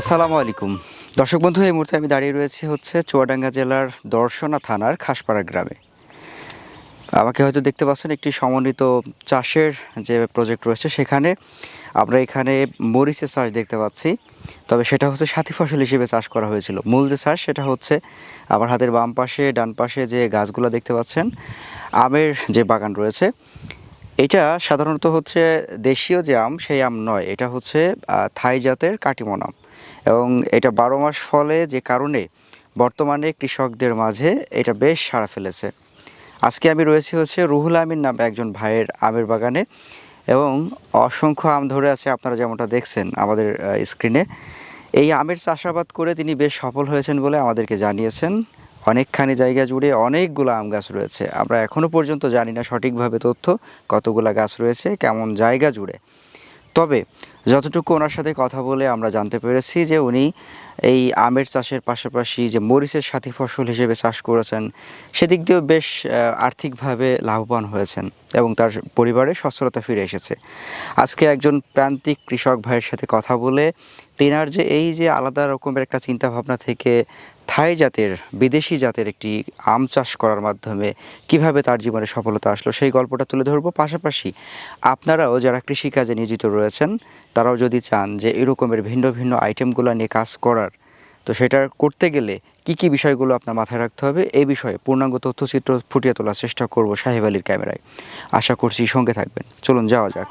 আসসালামু আলাইকুম। দর্শক বন্ধু, এই মুহূর্তে আমি দাঁড়িয়ে রয়েছি হচ্ছে চুয়াডাঙ্গা জেলার দর্শনা থানার খাসপাড়া গ্রামে। আমাকে হয়তো দেখতে পাচ্ছেন একটি সমন্বিত চাষের যে প্রজেক্ট রয়েছে সেখানে আমরা এখানে মরিচের চাষ দেখতে পাচ্ছি। তবে সেটা হচ্ছে সাথী ফসল হিসেবে চাষ করা হয়েছিল। মূল যে চাষ সেটা হচ্ছে আমার হাতের বাম পাশে, ডান পাশে যে গাছগুলো দেখতে পাচ্ছেন, আমের যে বাগান রয়েছে। এটা সাধারণত হচ্ছে দেশীয় যে আম, সেই আম নয়। এটা হচ্ছে থাই জাতের কাটিমন আম। এবং এটা বারো মাস ফলে যে কারণে বর্তমানে কৃষকদের মাঝে এটা বেশ সাড়া ফেলেছে। আজকে আমি রয়েছি হচ্ছে রুহুল আমিন নামে একজন ভাইয়ের আমের বাগানে এবং অসংখ্য আম ধরে আছে, আপনারা যেমনটা দেখছেন আমাদের স্ক্রিনে এই আমের চাষাবাদ করে তিনি বেশ সফল হয়েছেন বলে আমাদেরকে জানিয়েছেন। অনেকখানি জায়গা জুড়ে অনেকগুলো আম গাছ রয়েছে। আমরা এখনও পর্যন্ত জানি না সঠিকভাবে তথ্য কতগুলো গাছ রয়েছে, কেমন জায়গা জুড়ে। তবে যতটুকু ওনার সাথে কথা বলে আমরা জানতে পেরেছি যে উনি এই আমের চাষের পাশাপাশি যে মরিচের সাথী ফসল হিসেবে চাষ করেছেন, সেদিক দিয়েও বেশ আর্থিকভাবে লাভবান হয়েছেন এবং তার পরিবারে সচ্ছলতা ফিরে এসেছে। আজকে একজন প্রান্তিক কৃষক ভাইয়ের সাথে কথা বলে তেনার যে এই যে আলাদা রকমের একটা চিন্তা ভাবনা থেকে থাই জাতের, বিদেশি জাতের একটি আম চাষ করার মাধ্যমে কীভাবে তার জীবনে সফলতা আসলো, সেই গল্পটা তুলে ধরবো। পাশাপাশি আপনারাও যারা কৃষিকাজে নিয়োজিত রয়েছেন, তারাও যদি চান যে এরকমের ভিন্ন ভিন্ন আইটেমগুলো নিয়ে কাজ করার, তো সেটা করতে গেলে কি কি বিষয়গুলো আপনার মাথায় রাখতে হবে এই বিষয়ে পূর্ণাঙ্গ তথ্যচিত্র ফুটিয়ে তোলার চেষ্টা করব সাহেব আলীর ক্যামেরায়। আশা করছি সঙ্গে থাকবেন। চলুন যাওয়া যাক।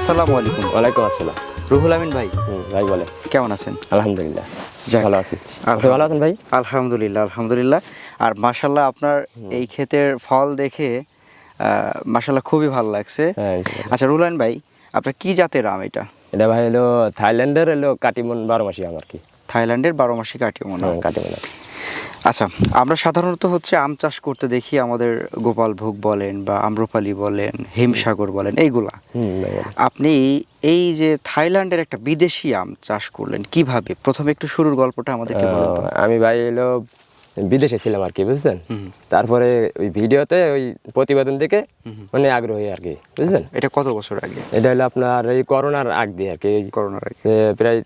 আসসালামু আলাইকুম। ওয়ালাইকুম আসসালাম। রুহুল আমিন ভাই। ভাই বলে কেমন আছেন? আলহামদুলিল্লাহ। ভালো আছি। আপনি ভালো আছেন ভাই? আলহামদুলিল্লাহ আলহামদুলিল্লাহ। আর মাশাল্লাহ আপনার এই ক্ষেতের ফল দেখে মাশাল্লাহ খুবই ভালো লাগছে। হ্যাঁ। আচ্ছা রুলান ভাই আপনার কি জাতের আম এটা? এটা ভাই হলো থাইল্যান্ডের হলো কাটিমন বারো মাসি আমার কি। থাইল্যান্ডের বারো মাসি মনে হয় হ্যাঁ, কাটিমন আচ্ছা আমরা সাধারণত হচ্ছে আম চাষ করতে দেখি আমাদের গোপাল ভোগ বলেন বা আম্রপালি বলেন হিমসাগর বলেন এইগুলা। আপনি এই যে থাইল্যান্ডের একটা বিদেশি আম চাষ করলেন কীভাবে প্রথমে একটু শুরুর গল্পটা আমাদেরকে বলুন। আমি ভাই হলো বিদেশে ছিলাম আর কি বুঝছেন? তারপরে ওই ভিডিওতে ওই প্রতিবেদন দেখে মানে আগ্রহী আর কি বুঝছেন? এটা কত বছর আগে? এটা হলো আপনার এই করোনার আগ দিয়ে আর কি করোনার আগে। প্রায়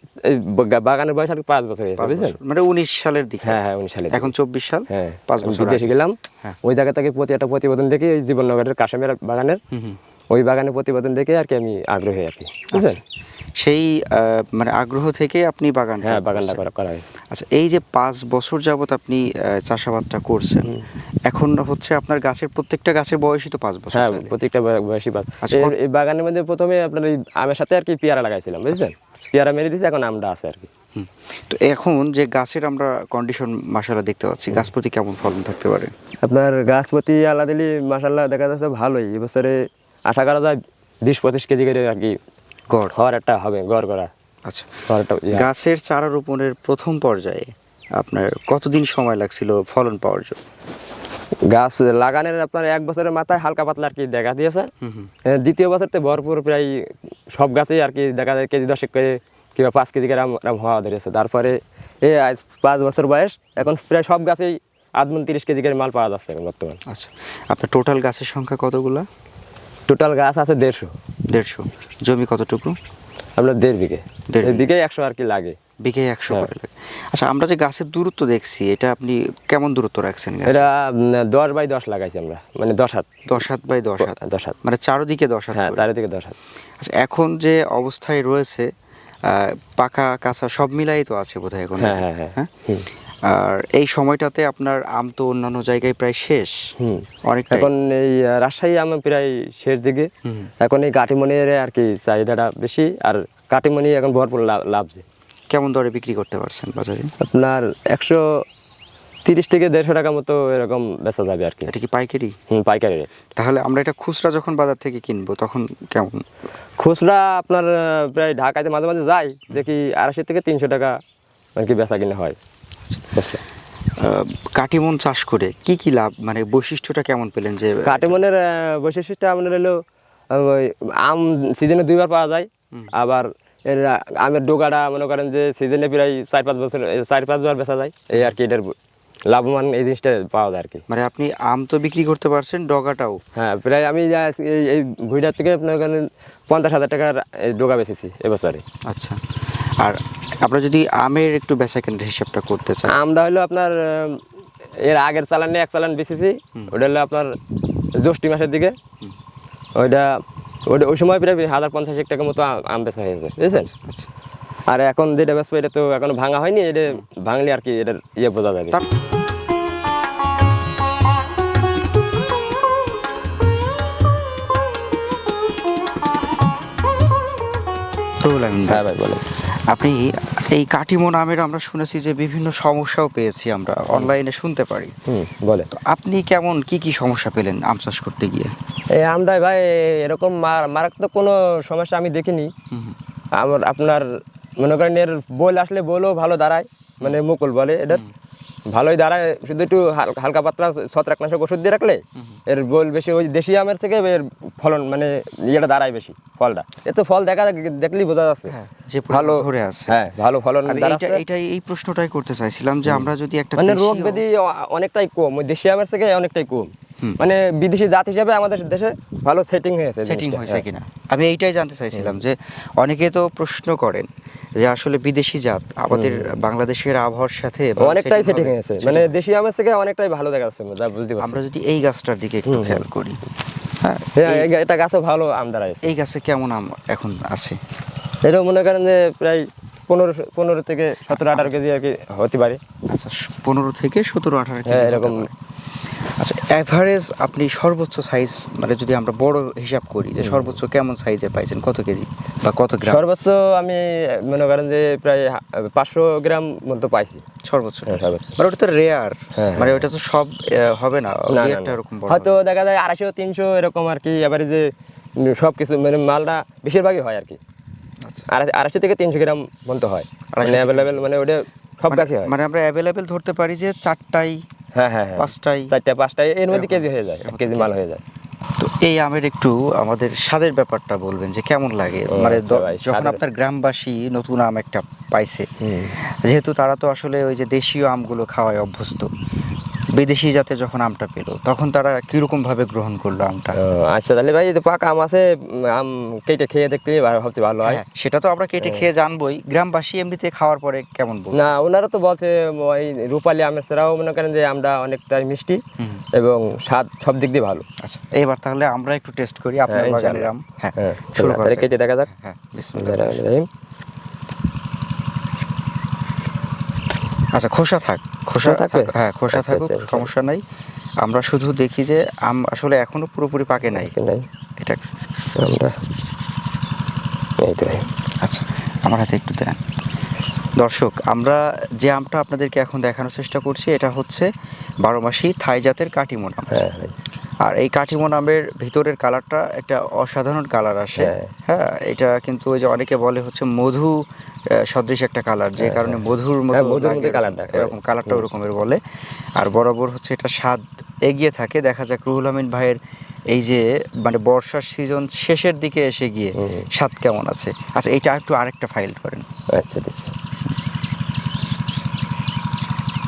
বাগানের বয়স আর কি পাঁচ বছর হয়েছে বুঝছেন? মানে উনিশ সালের দিকে। হ্যাঁ হ্যাঁ উনিশ সালে এখন চব্বিশ সাল? হ্যাঁ পাঁচ বছর বিদেশে গেলাম হ্যাঁ। ওই জায়গা থেকে প্রতি একটা প্রতিবেদন দেখে ওই জীবননগরের কাশ্মীর বাগানের। ওই বাগানে প্রতিবেদন দেখে আর কি আমি আগ্রহী আর কি বুঝলেন সেই মানে আগ্রহ থেকে আপনি বাগান হ্যাঁ বাগানটা করা করা হয়েছে। আচ্ছা এই যে পাঁচ বছর যাবত আপনি চাষাবাদটা করছেন এখন হচ্ছে আপনার গাছের প্রত্যেকটা গাছের বয়সই তো পাঁচ বছর হ্যাঁ প্রত্যেকটা বয়- বয়সী বাদ আচ্ছা, এই- বাগানের মধ্যে প্রথমে আপনার ওই আমের সাথে আর কি পেয়ারা লাগাইছিলাম বুঝলেন আচ্ছা, পেয়ারা মেরে দিয়েছি এখন আমটা আছে আর কি। তো এখন যে গাছের আমরা কন্ডিশন মাসালা দেখতে পাচ্ছি গাছ প্রতি কেমন ফলন থাকতে পারে? আপনার গাছ প্রতি আল্লাহ দিলি মাসাল্লাহ দেখা যাচ্ছে ভালোই। এবছরে আশা করা যায় বিশ পঁচিশ কেজি করে আর কি গড়। হওয়ার একটা হবে গড় করা। আচ্ছা। গাছের চারা রোপণের প্রথম পর্যায়ে আপনার কতদিন সময় লাগছিল ফলন পাওয়ার জন্য? গাছ লাগানোর আপনার এক বছরের মাথায় হালকা পাতলা আর কি দেখা দিয়েছে। দ্বিতীয় বছরতে ভরপুর প্রায় সব গাছেই আর কি দেখা যায় কেজি দশেক করে কিংবা পাঁচ কেজি আম- আম হওয়া ধরেছে। তারপরে এ আজ পাঁচ বছর বয়স এখন প্রায় সব গাছেই আধমন তিরিশ কেজি করে মাল পাওয়া যাচ্ছে এখন বর্তমান। আচ্ছা। আপনার টোটাল গাছের সংখ্যা কতগুলা? টোটাল গাছ আছে দেড়শো। দেড়শো। জমি কতটুকু? আপনার দেড় বিঘে। দেড় বিঘে। একশো আর কি লাগে। বিঘে একশো হ্যাঁ। করে লাগে। আচ্ছা আমরা যে গাছের দূরত্ব দেখছি এটা আপনি কেমন দূরত্ব রাখছেন এটা দশ বাই দশ লাগাইছি আমরা। মানে দশ হাত। দশ হাত বাই দশ হাত। দশ হাত। মানে চারোদিকে দশ হাত হ্যাঁ। চারিদিকে দশ হাত। আচ্ছা এখন যে অবস্থায় রয়েছে পাকা কাঁচা সব মিলাই তো আছে বোধহয় এখন হ্যাঁ হ্যাঁ হ্যাঁ। হ্যাঁ। আর এই সময়টাতে আপনার আম তো অন্যান্য জায়গায় প্রায় শেষ। হুম। অনেকটা এখন এই রাজশাহী আমার প্রায় শেষ দিকে। এখন এই কাটিমনির আর কি চাহিদাটা বেশি আর কাটিমনি এখন ভরপুর লাভ- লাভছে কেমন দরে বিক্রি করতে পারছেন বাজারে? আপনার একশো তিরিশ থেকে দেড়শো টাকা মতো এরকম বেচা যাবে আর কি। এটা কি পাইকারি? হুম, পাইকারি তাহলে আমরা এটা খুচরা যখন বাজার থেকে কিনবো তখন কেমন? খুচরা আপনার প্রায় ঢাকাতে মাঝে মাঝে যাই দেখি আড়াইশো থেকে তিনশো টাকা আর কি বেচা কিনে হয়। কাটিমন চাষ করে কি কি লাভ মানে বৈশিষ্ট্যটা কেমন পেলেন যে কাটিমনের বৈশিষ্ট্যটা আপনার হলো আম সিজনে দুইবার পাওয়া যায়। আবার এর আমের ডোকাটা মনে করেন যে সিজনে প্রায় চার পাঁচ বছর চার পাঁচবার বেচা যায়। এই আর কি এটার লাভবান এই জিনিসটা পাওয়া যায় আর কি। মানে আপনি আম তো বিক্রি করতে পারছেন ডগাটাও। হ্যাঁ প্রায় আমি এই- ভুইটার থেকে আপনার করেন পঞ্চাশ হাজার টাকার ডোকা বেচেছি এবছরে। আচ্ছা। আর আমরা যদি আমের একটু বেচা কেনার হিসাবটা করতে চাই আমরা হলো আপনার এর আগের চালান নিয়ে এক চালান বেচেছি। ওটা হলো আপনার জ্যৈষ্ঠী মাসের দিকে। ওইটা ওইটা ওই সময় প্রায় হাজার পঞ্চাশ এক টাকার মতো আম- বেচা হয়েছে বুঝেছেন? আচ্ছা আর এখন যেটা বেচবো এটা তো এখনও ভাঙা হয়নি এটা ভাঙলে আর কি এটার ইয়ে বোঝা যাবে। হ্যাঁ ভাই বলেন। আপনি এই কাটিমো নামের আমরা শুনেছি যে বিভিন্ন সমস্যাও পেয়েছি আমরা অনলাইনে শুনতে পারি। হুম বলে। তো আপনি কেমন কি কি সমস্যা পেলেন আম চাষ করতে গিয়ে? এই আমরা ভাই এরকম মার- মারাত্মক কোনো সমস্যা আমি দেখিনি। আমার আপনার মনে করেন এর বল আসলে বলও ভালো দাঁড়ায় মানে মুকুল বলে এটার ভালোই দাঁড়ায় শুধু একটু হাল- হালকা পাতলা ছত্রাকনাশক ওষুধ দিয়ে রাখলে এর বল বেশি ওই দেশি আমের থেকে এর ফলন মানে ইয়েটা দাঁড়ায় বেশি ফলটা। এ তো ফল দেখা দেখলেই বোঝা যাচ্ছে। হ্যাঁ, যে ভালো ধরে আছে। হ্যাঁ ভালো ফলন এটাই এই প্রশ্নটাই করতে চাইছিলাম যে আমরা যদি একটা মানে রোগ ব্যাধি অনেকটাই কম ওই দেশি আমের থেকে অনেকটাই কম। মানে বিদেশি জাত হিসাবে আমাদের দেশে ভালো সেটিং হয়েছে সেটিং হয়েছে হ্যাঁ। কিনা? আমি এইটাই জানতে চাইছিলাম যে অনেকে তো প্রশ্ন করেন যে আসলে বিদেশি জাত আমাদের বাংলাদেশের আবহাওয়ার সাথে অনেকটাই সেটিং হয়েছে। মানে দেশি আমের থেকে অনেকটাই ভালো দেখা যাচ্ছে যা বুঝতে আমরা যদি এই গাছটার দিকে একটু খেয়াল করি হ্যাঁ হ্যাঁ এই- এটা গাছও ভালো আম দাঁড়াইছে। এই গাছে কেমন আম এখন আছে? এটাও মনে করেন যে প্রায় পনেরো পনেরো থেকে সতেরো আঠারো কেজি আর কি হতে পারে। আচ্ছা পনেরো থেকে সতেরো আঠারো হ্যাঁ, কেজি এরকম। আচ্ছা অ্যাভারেজ আপনি সর্বোচ্চ সাইজ মানে যদি আমরা বড় হিসাব করি যে সর্বোচ্চ কেমন সাইজের পাইছেন কত কেজি বা কত গ্রাম? সর্বোচ্চ আমি মনে করেন যে প্রায় পাঁচশো গ্রাম মতো পাইছি। সর্বোচ্চ। হ্যাঁ, সর্বোচ্চ। মানে ওটা তো রেয়ার হ্যাঁ, মানে ওটা তো সব হবে না, একটা এরকম হয়তো দেখা যায় আড়াইশো তিনশো এরকম আর কি এবারে যে সব কিছু মানে মালটা বেশিরভাগই হয় আর কি। আচ্ছা। আড়াইশো থেকে তিনশো গ্রাম পর্যন্ত হয়। মানে অ্যাভেলেবেল মানে ওটা সব মানে- গাছই হয়। মানে আমরা অ্যাভেলেবেল ধরতে পারি যে চারটাই হ্যাঁ হ্যাঁ হ্যাঁ। পাঁচটাই চারটা পাঁচটা এর মধ্যে কেজি হয়ে যায় কেজি মাল হয়ে যায়। তো এই আমের একটু আমাদের স্বাদের ব্যাপারটা বলবেন যে কেমন লাগে? মানে আচ্ছা যখন আপনার গ্রামবাসী নতুন আম একটা পাইছে যেহেতু তারা তো আসলে ওই যে দেশীয় আমগুলো খাওয়ায় অভ্যস্ত বিদেশি জাতে যখন আমটা পেল তখন তারা কীরকম ভাবে গ্রহণ করল আমটা? আচ্ছা তাহলে ভাই এই পাকা আম আছে আম কেটে খেয়ে ভালো- ভাবছি ভালো হয়। হ্যাঁ, সেটা তো আমরা কেটে খেয়ে জানবই। গ্রামবাসী এমনিতে খাওয়ার পরে কেমন বলছে না ওনারা তো বলছে ওই রূপালি আমের ছাড়াও মনে করেন যে আমরা অনেকটাই মিষ্টি এবং স্বাদ সব দিক দিয়ে ভালো। আচ্ছা এবার তাহলে আমরা একটু টেস্ট করি আপনার হ্যাঁ, বাগানের আম। হ্যাঁ হ্যাঁ শুরু করা কেটে দেখা যাক। হ্যাঁ আচ্ছা খোসা থাক। খোসা থাকে? থাকবে? হ্যাঁ খোসা থাকে থাকুক আচ্ছা, আচ্ছা। সমস্যা নাই। আমরা শুধু দেখি যে আম আসলে এখনও পুরোপুরি পাকে নাই। নাই। এটা আমরা এই তো। আচ্ছা আমার হাতে একটু দেন। দর্শক আমরা যে আমটা আপনাদেরকে এখন দেখানোর চেষ্টা করছি এটা হচ্ছে বারো মাসি থাই জাতের কাটিমোনা আম হ্যাঁ ভাই আর এই কাটিমন আমের ভিতরের কালারটা একটা অসাধারণ কালার আসে। হ্যাঁ। হ্যাঁ এটা কিন্তু ওই যে অনেকে বলে হচ্ছে মধু সদৃশ একটা কালার যে কারণে মধুর মতো হ্যাঁ, মধুর লাগে মতো এরকম- কালারটা এরকম কালারটা ওরকমের বলে। আর বরাবর হচ্ছে এটা স্বাদ এগিয়ে থাকে। দেখা যাক রুহুল আমিন ভাইয়ের এই যে মানে বর্ষার সিজন শেষের দিকে এসে গিয়ে স্বাদ কেমন আছে। আচ্ছা এটা একটু আরেকটা ফাইল করেন আচ্ছা দিচ্ছি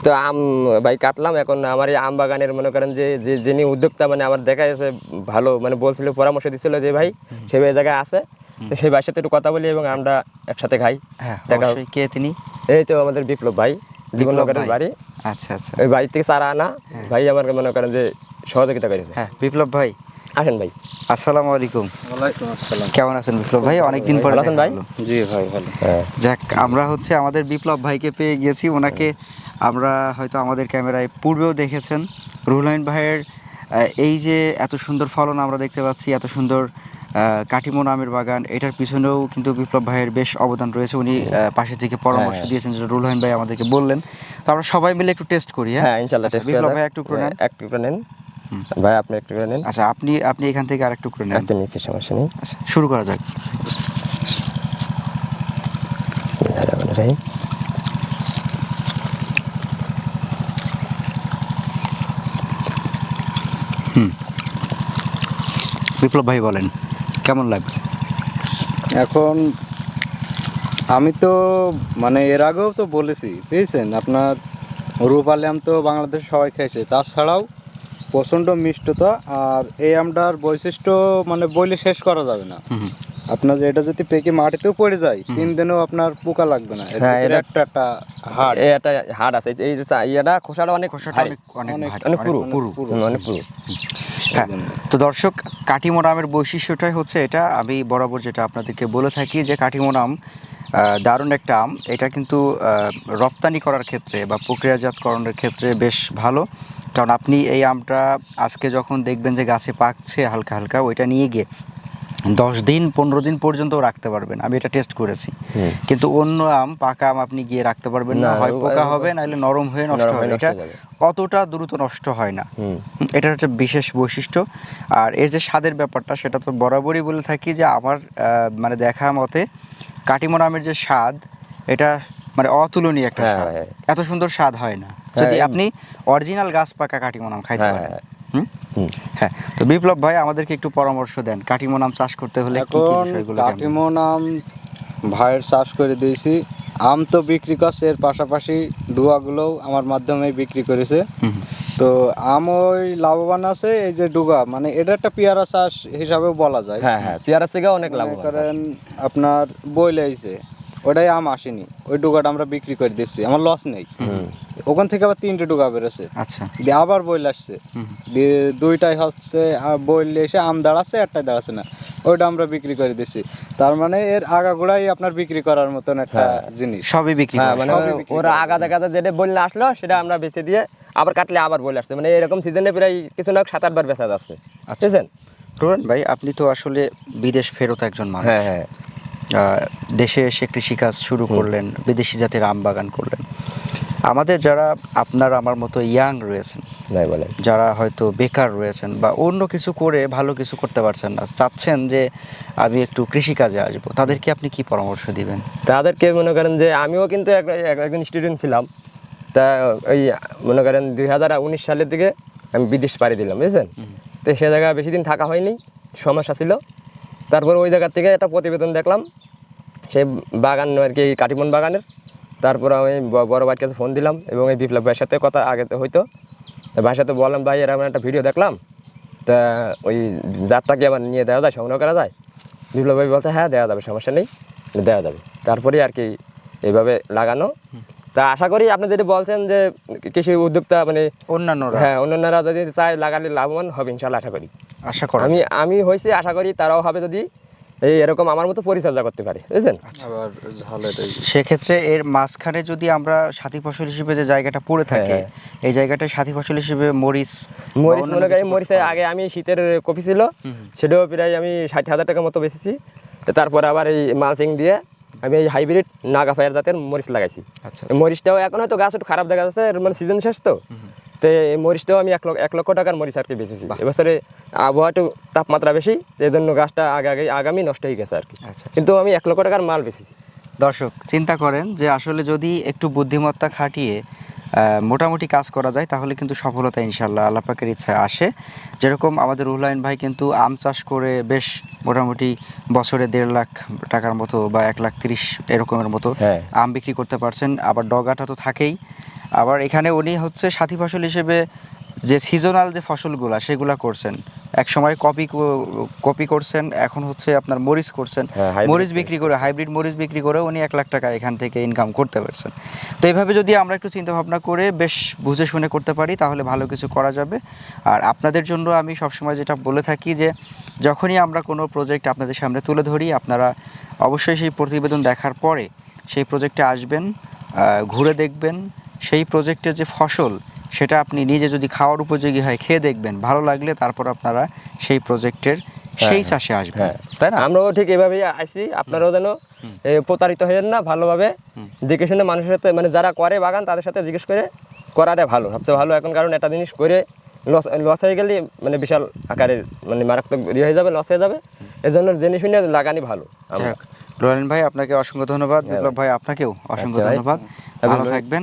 তো আম ভাই কাটলাম। এখন আমার এই আম বাগানের মনে করেন যে যে যিনি উদ্যোক্তা মানে আমার দেখা যাচ্ছে ভালো মানে বলছিল পরামর্শ দিছিল যে ভাই সে ভাই জায়গায় আছে। সেই ভাইয়ের সাথে একটু কথা বলি এবং আমরা একসাথে খাই। হ্যাঁ দেখা কে তিনি? এই তো আমাদের বিপ্লব ভাই জীবননগরের বাড়ি। আচ্ছা আচ্ছা। ওই বাড়ি থেকে চারা আনা। ভাই আমার মনে করেন যে সহযোগিতা করেছে। হ্যাঁ বিপ্লব ভাই। আসেন ভাই। আসসালামু আলাইকুম। ওয়ালাইকুম আসসালাম। কেমন আছেন বিপ্লব ভাই? অনেকদিন পরে আছেন ভাই? জি ভাই ভালো। হ্যাঁ। যাক আমরা হচ্ছে আমাদের বিপ্লব ভাইকে পেয়ে গেছি। ওনাকে আমরা হয়তো আমাদের ক্যামেরায় পূর্বেও দেখেছেন রুহুলাইন ভাইয়ের এই যে এত সুন্দর ফলন আমরা দেখতে পাচ্ছি এত সুন্দর কাটিমন আমের বাগান এটার পিছনেও কিন্তু বিপ্লব ভাইয়ের বেশ অবদান রয়েছে। উনি পাশে থেকে পরামর্শ হ্যাঁ। দিয়েছেন যেটা রুহুলাইন ভাই আমাদেরকে বললেন। তো আমরা সবাই মিলে একটু টেস্ট করি হ্যাঁ? ইনশাল্লাহ আচ্ছা, বিপ্লব ভাই একটু করে নেন এক টুকরো নেন। ভাই আপনি এক টুকরো নেন। আচ্ছা আপনি আপনি এখান থেকে আরেক টুকরো নেন। আচ্ছা সমস্যা নেই। আচ্ছা শুরু করা যাক। বিসমিল্লাহির রহমানির রহিম। বিপ্লব ভাই বলেন কেমন লাগবে এখন আমি তো মানে এর আগেও তো বলেছি বুঝছেন? আপনার রূপালি আম তো বাংলাদেশ সবাই খাইছে তাছাড়াও প্রচণ্ড মিষ্টতা আর এই আমটার বৈশিষ্ট্য মানে বইলে শেষ করা যাবে না। আপনার এটা যদি পেকে মাটিতেও পড়ে যায় তিন দিনেও আপনার পোকা লাগবে না। এর হ্যাঁ, এটা- একটা একটা হাড়। হাড় আছে এই যে খোসাটা অনেক খোসাটা। অনেক পুরু পুরু। অনেক পুরু। হ্যাঁ তো দর্শক আমের বৈশিষ্ট্যটাই হচ্ছে এটা। আমি বরাবর যেটা আপনাদেরকে বলে থাকি যে কাটিমোন আম দারুণ একটা আম। এটা কিন্তু রপ্তানি করার ক্ষেত্রে বা প্রক্রিয়াজাতকরণের ক্ষেত্রে বেশ ভালো। কারণ আপনি এই আমটা আজকে যখন দেখবেন যে গাছে পাকছে হালকা হালকা ওইটা নিয়ে গিয়ে দশ দিন পনেরো দিন পর্যন্ত রাখতে পারবেন। আমি এটা টেস্ট করেছি। কিন্তু অন্য আম পাকা আম আপনি গিয়ে রাখতে পারবেন না। হয় পোকা হবে নাহলে নরম হয়ে নষ্ট হবে। এটা অতটা দ্রুত নষ্ট হয় না। এটার একটা বিশেষ বৈশিষ্ট্য। আর এর যে স্বাদের ব্যাপারটা সেটা তো বরাবরই বলে থাকি যে আমার মানে দেখা মতে কাটিমোন আমের যে স্বাদ এটা মানে অতুলনীয় একটা হ্যাঁ, স্বাদ। হ্যাঁ। এত সুন্দর স্বাদ হয় না। যদি আপনি অরিজিনাল গাছ পাকা কাটিমোন আম খাইতে হ্যাঁ, পারেন। হ্যাঁ। তো বিপ্লব ভাই আমাদেরকে একটু পরামর্শ দেন কাটিমোন আম চাষ করতে হলে কি কি এখন বিষয়গুলো জানবেন? কাটিমন ভাইয়ের চাষ করে দিয়েছি আম তো বিক্রি করছে এর পাশাপাশি ডুয়াগুলোও আমার মাধ্যমে বিক্রি করেছে। তো আম ওই লাভবান আছে এই যে ডুগা মানে এটা একটা পেয়ারা চাষ হিসাবেও বলা যায় হ্যাঁ হ্যাঁ পেয়ারা থেকে অনেক লাভ করেন আপনার বই লাইছে ওটাই আম আসেনি ওই ডুগাটা আমরা বিক্রি করে দিচ্ছি আমার লস নেই ওখান থেকে আবার তিনটে ডুগা বেরোছে। আচ্ছা। দিয়ে আবার বইল আসছে। দিয়ে দুইটাই হচ্ছে বইল এসে আম দাঁড়াচ্ছে একটাই দাঁড়াচ্ছে না। ওইটা আমরা বিক্রি করে দিচ্ছি তার মানে এর আগাগোড়াই আপনার বিক্রি করার মতন একটা হ্যাঁ। জিনিস। সবই বিক্রি হ্যাঁ মানে ওরা আগা দেখা যেটা বললে আসলো সেটা আমরা বেচে দিয়ে আবার কাটলে আবার বলে আসছে। মানে এরকম সিজনে প্রায় কিছু না সাত আটবার বেচা যাচ্ছে। আচ্ছা। বুঝছেন? রোহন ভাই আপনি তো আসলে বিদেশ ফেরত একজন মানুষ। হ্যাঁ হ্যাঁ। দেশে এসে কৃষিকাজ শুরু করলেন বিদেশি জাতের আম বাগান করলেন। আমাদের যারা আপনার আমার মতো ইয়াং রয়েছেন বলেন। যারা হয়তো বেকার রয়েছেন বা অন্য কিছু করে ভালো কিছু করতে পারছেন না চাচ্ছেন যে আমি একটু কৃষিকাজে আসব তাদেরকে আপনি কি পরামর্শ দিবেন? তাদেরকে মনে করেন যে আমিও কিন্তু এক- এক- একজন স্টুডেন্ট ছিলাম তা ওই মনে করেন দুই হাজার উনিশ সালের দিকে আমি বিদেশ পাড়ি দিলাম বুঝছেন? তো সে জায়গায় বেশি দিন থাকা হয়নি সমস্যা ছিল। তারপর ওই জায়গার থেকে একটা প্রতিবেদন দেখলাম সেই বাগান আর কি কাটিমন বাগানের। তারপর আমি বড় ভাইয়ের কাছে ফোন দিলাম এবং এই বিপ্লব ভাইয়ের সাথে কথা আগে তো হইতো। তা ভাইয়ের সাথে বললাম ভাই এরকম একটা ভিডিও দেখলাম। তা ওই জাতটাকে আবার নিয়ে দেওয়া যায় সংগ্রহ করা যায়? বিপ্লব ভাই বলতে হ্যাঁ দেওয়া যাবে সমস্যা নেই দেওয়া যাবে। তারপরে আর কি এইভাবে লাগানো। তা আশা করি আপনি যদি বলছেন যে কৃষি উদ্যোক্তা মানে অন্যান্যরা। হ্যাঁ অন্যান্যরা যদি চায় লাগালে লাভবান হবে ইনশাল্লাহ আশা করি। আশা করা আমি আমি হয়েছি আশা করি তারাও হবে যদি। এই এরকম আমার মতো পরিচর্যা করতে পারে বুঝছেন? আবার এই সেক্ষেত্রে এর মাঝখানে যদি আমরা সাথী ফসল হিসেবে যে জায়গাটা পড়ে থাকে এই জায়গাটায় সাথী ফসল হিসেবে মরিচ মরিচ মনে করি মরিচে আগে আমি শীতের কপি ছিল সেটাও প্রায় আমি ষাট হাজার টাকার মতো বেচেছি। তারপরে আবার এই মালচিং দিয়ে আমি এই হাইব্রিড নাগা ফায়ার জাতের মরিচ লাগাইছি। আচ্ছা, মরিচটাও এখন হয়তো গাছ একটু খারাপ দেখা যাচ্ছে মানে সিজন শেষ তো। তো এই মরিচটাও আমি এক লক্ষ এক লক্ষ টাকার মরিচ আর কি বেচেছি এবছরে আবহাওয়া একটু তাপমাত্রা বেশি এই জন্য গাছটা আগে আগে আগামী নষ্ট হয়ে গেছে আর কি আচ্ছা। কিন্তু আমি এক লক্ষ টাকার মাল বেঁচেছি। দর্শক চিন্তা করেন যে আসলে যদি একটু বুদ্ধিমত্তা খাটিয়ে মোটামুটি কাজ করা যায় তাহলে কিন্তু সফলতা ইনশাল্লাহ আল্লাপাকের ইচ্ছায় আসে। যেরকম আমাদের রুহুলাইন ভাই কিন্তু আম চাষ করে বেশ মোটামুটি বছরে দেড় লাখ টাকার মতো বা এক লাখ তিরিশ এরকমের মতো হ্যাঁ। আম বিক্রি করতে পারছেন। আবার ডগাটা তো থাকেই। আবার এখানে উনি হচ্ছে সাথী ফসল হিসেবে যে সিজনাল যে ফসলগুলা সেগুলা করছেন। এক সময় কপি কপি করছেন এখন হচ্ছে আপনার মরিচ করছেন। হ্যাঁ, মরিচ বিক্রি করে হাইব্রিড মরিচ বিক্রি করে উনি এক লাখ টাকা এখান থেকে ইনকাম করতে পারছেন। তো এইভাবে যদি আমরা একটু চিন্তা ভাবনা করে বেশ বুঝে শুনে করতে পারি তাহলে ভালো কিছু করা যাবে। আর আপনাদের জন্য আমি সবসময় যেটা বলে থাকি যে যখনই আমরা কোনো প্রজেক্ট আপনাদের সামনে তুলে ধরি আপনারা অবশ্যই সেই প্রতিবেদন দেখার পরে সেই প্রজেক্টে আসবেন ঘুরে দেখবেন সেই প্রজেক্টের যে ফসল সেটা আপনি নিজে যদি খাওয়ার উপযোগী হয় খেয়ে দেখবেন। ভালো লাগলে তারপর আপনারা সেই প্রজেক্টের সেই চাষে আসবেন। হ্যাঁ তাই না? আমরাও ঠিক এভাবেই আসি আপনারাও যেন প্রতারিত হয়েন না ভালোভাবে। দেখে শুনে মানুষের সাথে মানে যারা করে বাগান তাদের সাথে জিজ্ঞেস করে করাটা ভালো। সবচেয়ে ভালো এখন কারণ একটা জিনিস করে লস লস হয়ে গেলে মানে বিশাল আকারের মানে মারাত্মক ইয়ে হয়ে যাবে লস হয়ে যাবে। এই জন্য জেনে শুনে লাগানি ভালো। রোলেন ভাই আপনাকে অসংখ্য ধন্যবাদ। বিপ্লব ভাই আপনাকেও অসংখ্য আচ্ছা ধন্যবাদ। হ্যাঁ, ভালো থাকবেন।